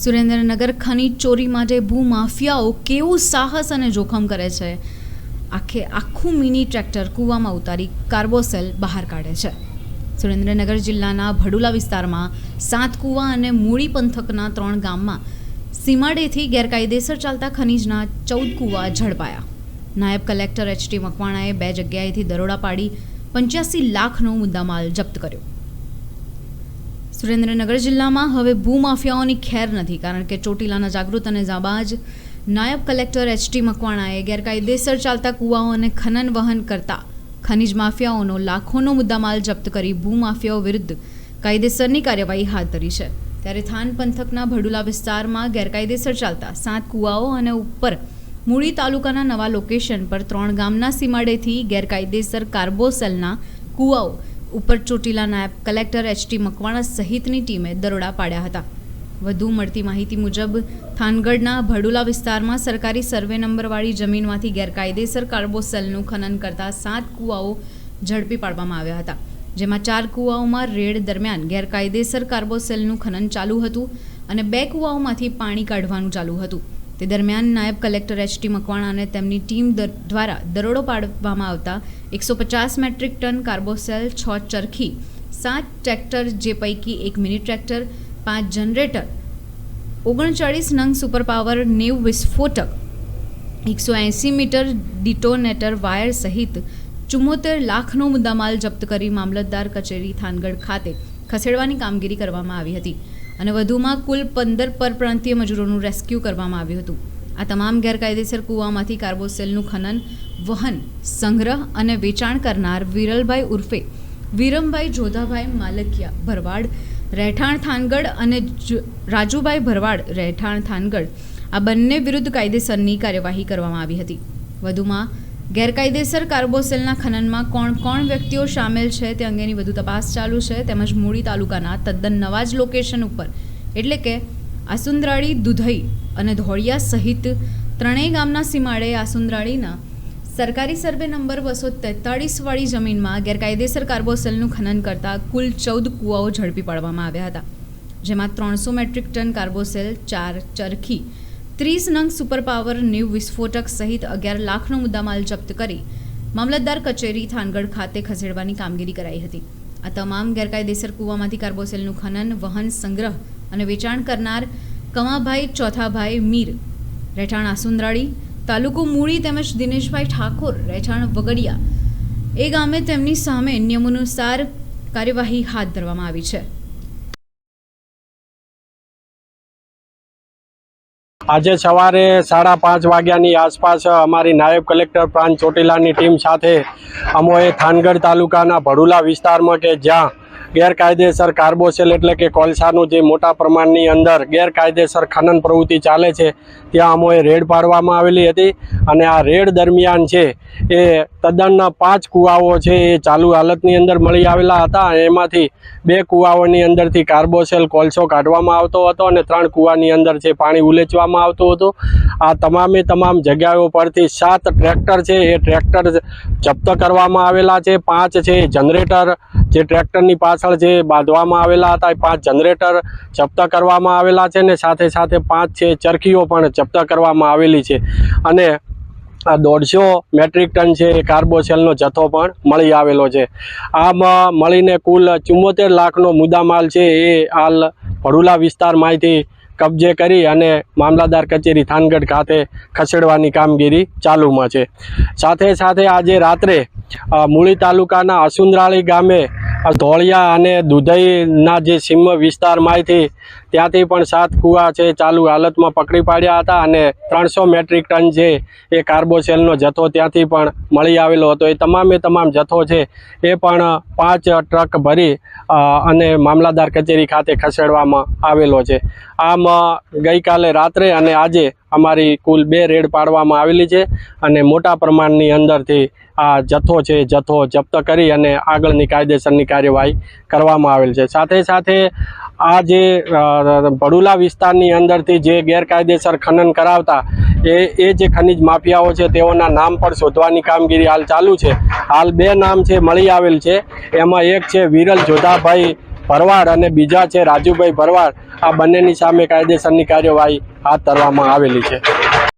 સુરેન્દ્રનગર ખનીજ ચોરી માટે ભૂમાફિયાઓ કેવું સાહસ અને જોખમ કરે છે? આખે આખું મિની ટ્રેક્ટર કૂવામાં ઉતારી કાર્બોસેલ બહાર કાઢે છે. સુરેન્દ્રનગર જિલ્લાના ભડુલા વિસ્તારમાં સાત કૂવા અને મૂળી પંથકના ત્રણ ગામમાં સીમાડેથી ગેરકાયદેસર ચાલતા ખનીજના ચૌદ કૂવા ઝડપાયા. નાયબ કલેક્ટર એચ ટી મકવાણાએ બે જગ્યાએથી દરોડા પાડી પંચ્યાસી લાખનો મુદ્દામાલ જપ્ત કર્યો. સુરેન્દ્રનગર જિલ્લામાં હવે ભૂમાફિયાઓની ખેર નથી, કારણ કે ચોટીલાના જાગૃત અને જાબાજ નાયબ કલેક્ટર એચ ટી મકવાણાએ ગેરકાયદેસર ચાલતા કૂવાઓ અને ખનન વહન કરતા ખનિજ માફિયાઓનો લાખોનો મુદ્દામાલ જપ્ત કરી ભૂમાફિયાઓ વિરુદ્ધ કાયદેસરની કાર્યવાહી હાથ ધરી છે. ત્યારે થાન પંથકના ભડુલા વિસ્તારમાં ગેરકાયદેસર ચાલતા સાત કૂવાઓ અને ઉપર મૂળી તાલુકાના નવા લોકેશન પર ત્રણ ગામના સીમાડેથી ગેરકાયદેસર કાર્બોસેલના કૂવાઓ ઉપર ચોટીલા નાયબ કલેક્ટર એચ ટી મકવાણા સહિતની ટીમે દરોડા પાડ્યા હતા. વધુ મળતી માહિતી મુજબ, થાનગઢના ભડુલા વિસ્તારમાં સરકારી સર્વે નંબરવાળી જમીનમાંથી ગેરકાયદેસર કાર્બોસેલનું ખનન કરતા સાત કૂવાઓ ઝડપી પાડવામાં આવ્યા હતા, જેમાં ચાર કૂવાઓમાં રેડ દરમિયાન ગેરકાયદેસર કાર્બોસેલનું ખનન ચાલુ હતું અને બે કૂવાઓમાંથી પાણી કાઢવાનું ચાલુ હતું. તે દરમિયાન નાયબ કલેક્ટર એચ ટી મકવાણા અને તેમની ટીમ દ્વારા દરોડો પાડવામાં આવતા એકસો પચાસ મેટ્રિક ટન કાર્બોસેલ છ ચરખી, સાત ટ્રેક્ટર જે પૈકી એક મિની ટ્રેક્ટર, પાંચ જનરેટર, ઓગણચાળીસ નંગ સુપર પાવર, નેવ વિસ્ફોટક, એકસો એંસી મીટર ડિટોનેટર વાયર સહિત ચુમ્મોતેર લાખનો મુદ્દામાલ જપ્ત કરી મામલતદાર કચેરી થાનગઢ ખાતે ખસેડવાની કામગીરી કરવામાં આવી હતી. અને વધુમાં કુલ પંદર પરપ્રાંતીય મજૂરોનું રેસ્ક્યુ કરવામાં આવ્યું હતું. આ તમામ ગેરકાયદેસર કૂવામાંથી કાર્બોસેલનું ખનન, વહન, સંગ્રહ અને વેચાણ કરનાર વિરલભાઈ ઉર્ફે વિરમભાઈ જોધાભાઈ માલકિયા ભરવાડ, રહેઠાણ થાનગઢ અને રાજુભાઈ ભરવાડ, રહેઠાણ થાનગઢ આ બંને વિરુદ્ધ કાયદેસરની કાર્યવાહી કરવામાં આવી હતી. વધુમાં ગેરકાયદેસર કાર્બોસેલના ખનનમાં કોણ કોણ વ્યક્તિઓ સામેલ છે તે અંગેની વધુ તપાસ ચાલુ છે. તેમજ મૂળી તાલુકાના તદ્દન નવા જ લોકેશન ઉપર, એટલે કે આસુંદરાળી દુધઈ અને ધોળિયા સહિત ત્રણેય ગામના સીમાડે આસુંદ્રાળીના સરકારી સર્વે નંબર બસો તેતાળીસવાળી જમીનમાં ગેરકાયદેસર કાર્બોસેલનું ખનન કરતા કુલ ચૌદ કૂવાઓ ઝડપી પાડવામાં આવ્યા હતા, જેમાં ત્રણસો મેટ્રિક ટન કાર્બોસેલ ચાર ચરખી ત્રીસ નંગ સુપર પાવર ન્યૂ વિસ્ફોટક સહિત અગિયાર લાખનો મુદ્દામાલ જપ્ત કરી મામલતદાર કચેરી થાનગઢ ખાતે ખસેડવાની કામગીરી કરાઈ હતી. આ તમામ ગેરકાયદેસર કૂવામાંથી કાર્બોસેલનું ખનન, વહન, સંગ્રહ અને વેચાણ કરનાર કમાભાઈ, ચોથાભાઈ, મીર, રહેઠાણ આસુંદરાળી, તાલુકો મૂળી તેમજ દિનેશભાઈ ઠાકોર, રહેઠાણ વગડિયા એ ગામે તેમની સામે નિયમોનુસાર કાર્યવાહી હાથ ધરવામાં આવી છે. આજે સવારે સાડા પાંચ વાગ્યાની આસપાસ અમારી નાયબ કલેક્ટર પ્રાંત ચોટીલાની ટીમ સાથે અમોએ થાનગઢ તાલુકાના ભડુલા વિસ્તારમાં કે જ્યાં ગેરકાયદેસર કાર્બોસેલ એટલે કે કોલસાનું જે મોટા પ્રમાણની અંદર ગેરકાયદેસર ખનન પ્રવૃત્તિ ચાલે છે, ત્યાં અમોએ રેડ પાડવામાં આવેલી હતી અને આ રેડ દરમિયાન છે એ તદ્દન પાંચ કૂવાઓ છે એ ચાલુ હાલતની અંદર મળી આવેલા હતા એમાંથી બે કૂવાઓની અંદરથી કાર્બોસેલ કોલસો કાઢવામાં આવતો હતો અને ત્રણ કૂવાની અંદર છે પાણી ઉલેચવામાં આવતું હતું. આ તમામે તમામ જગ્યાઓ પરથી સાત ટ્રેક્ટર છે, એ ટ્રેક્ટર જપ્ત કરવામાં આવેલા છે. પાંચ છે જનરેટર, જે ટ્રેક્ટરની પાછળ જે બાંધવામાં આવેલા હતા, એ પાંચ જનરેટર જપ્ત કરવામાં આવેલા છે ને સાથે સાથે પાંચ, છે ચરખીઓ પણ જપ્ત કરવામાં આવેલી છે. અને આ દોઢસો મેટ્રિક ટન છે એ કાર્બોસેલનો જથ્થો પણ મળી આવેલો છે. આમ મળીને કુલ ચુમ્મોતેર લાખનો મુદ્દામાલ છે એ હાલ ભડુલા વિસ્તારમાંથી કબજે કરી અને મામલાદાર કચેરી થાનગઢ ખાતે ખસેડવાની કામગીરી ચાલુમાં છે. સાથે સાથે આજે રાત્રે મૂળી તાલુકાના અસુંદરાળી ગામે ધોળિયા અને દુધઈના જે સીમ વિસ્તારમાંથી ત્યાંથી પણ સાત કૂવા છે, ચાલુ હાલતમાં પકડી પાડ્યા હતા અને ત્રણસો મેટ્રિક ટન જે એ કાર્બોસેલનો જથ્થો ત્યાંથી પણ મળી આવેલો હતો. એ તમામે તમામ જથ્થો છે એ પણ પાંચ ટ્રક ભરી અને મામલાદાર કચેરી ખાતે ખસેડવામાં આવેલો છે. આમ ગઈકાલે રાત્રે અને આજે અમારી કુલ બે રેડ પાડવામાં આવેલી છે અને મોટા પ્રમાણની અંદરથી આ જથ્થો છે જથ્થો જપ્ત કરી અને આગળની કાયદેસરની કાર્યવાહી કરવામાં આવેલ છે. સાથે સાથે આ જે ભડુલા વિસ્તારની અંદરથી જે ગેરકાયદેસર ખનન કરાવતા, એ એ જે ખનિજ માફિયાઓ છે તેઓના નામ પણ શોધવાની કામગીરી હાલ ચાલુ છે. હાલ બે નામ છે મળી આવેલ છે. એમાં એક છે વિરલ જોધાભાઈ ભરવાડ અને બીજા છે રાજુભાઈ ભરવાડ. આ બંનેની સામે કાયદેસરની કાર્યવાહી હાથ ધરવામાં આવેલી છે.